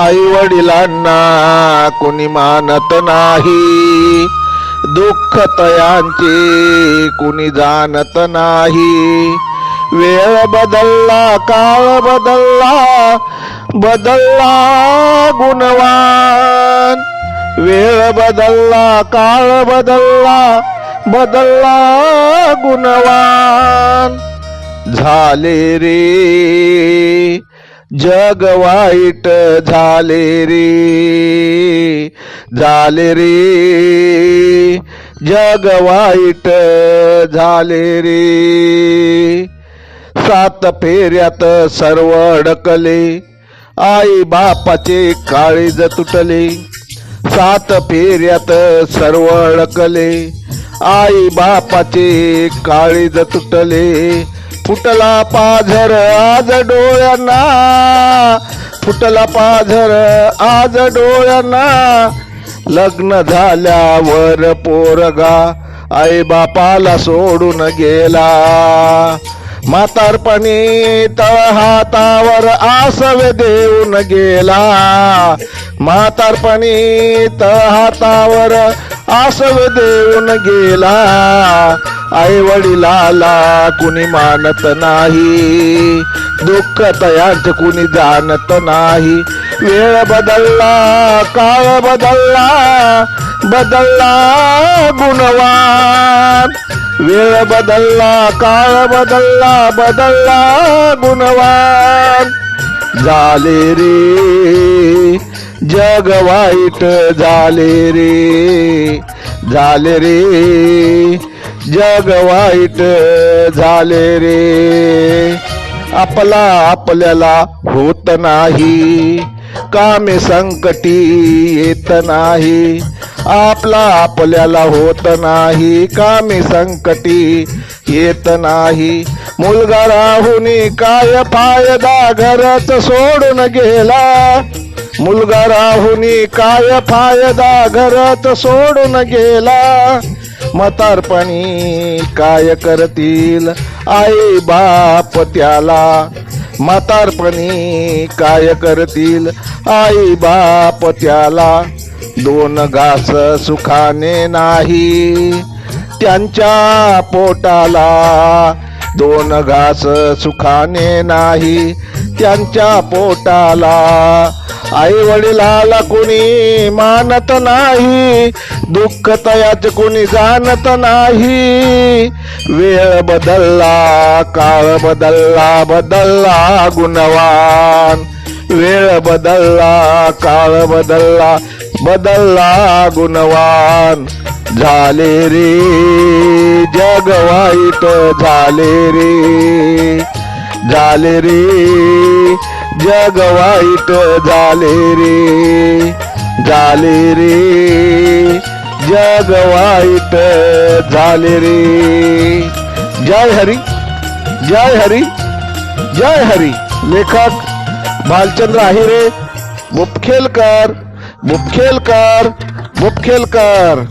आई वडिलांना कुणी मानत नाही. दुःख तयांचे कुणी जाणत नाही. वेळ बदलला काळ बदलला बदलला गुणवान. वेळ बदलला काळ बदलला बदलला गुणवान. झाले रे जग वाईट झाले रे झाले रे. जग वाईट झाले रे. सात फेऱ्यात सर्व अडकले आई बापाचे काळीज तुटले. सात फेऱ्यात सर्व अडकले आई बापाचे काळीज तुटले. फुटला पाझर आज डोळ्यांना. फुटला पाझर आज डोळ्यांना. लग्न झाल्यावर पोरगा आई बापाला सोडून गेला. म्हातारपणी तळ हातावर आसवे देऊन गेला. म्हातारपणी तळ हातावर आसवे देऊन गेला. आई वडिलाला कुणी मानत नाही. दुःख तयाच कुणी जाणत नाही. वेळ बदलला काळ बदलला बदलला गुणवान वेळ बदलला काळ बदलला बदलला गुणवान झाले रे जग वाईट झाले रे. झाले रे जग वाईट झाले रे. आपला आपल्याला होत नाही. कामे संकटी येत नाही. आपला आपल्याला होत नाही. कामे संकटी येत नाही. मुलगा राहून काय फायदा घरच सोडून गेला? मुलगा राहून काय फायदा घरच सोडून गेला? म्हातारपणी काय करतील? आई बाप त्याला म्हातारपणी काय करतील? आई बाप त्याला दोन घास सुखाने नाही. त्यांच्या पोटाला दोन घास सुखाने नाही. त्यांच्या पोटाला आई वडिलाला कोणी मानत नाही दुःख तयाच कोणी जाणत नाही. वेळ बदलला काळ बदलला बदलला गुणवान. वेळ बदलला काळ बदलला बदलला गुणवान. झाले रे जग वाईट झाले रे झाले रे जग वाईट झाले रे झाले रे. जग वाईट झाले रे. जय हरी जय हरी जय हरी. लेखक भालचंद्र आहिरे मुपखेलकर मुपखेलकर मुपखेलकर.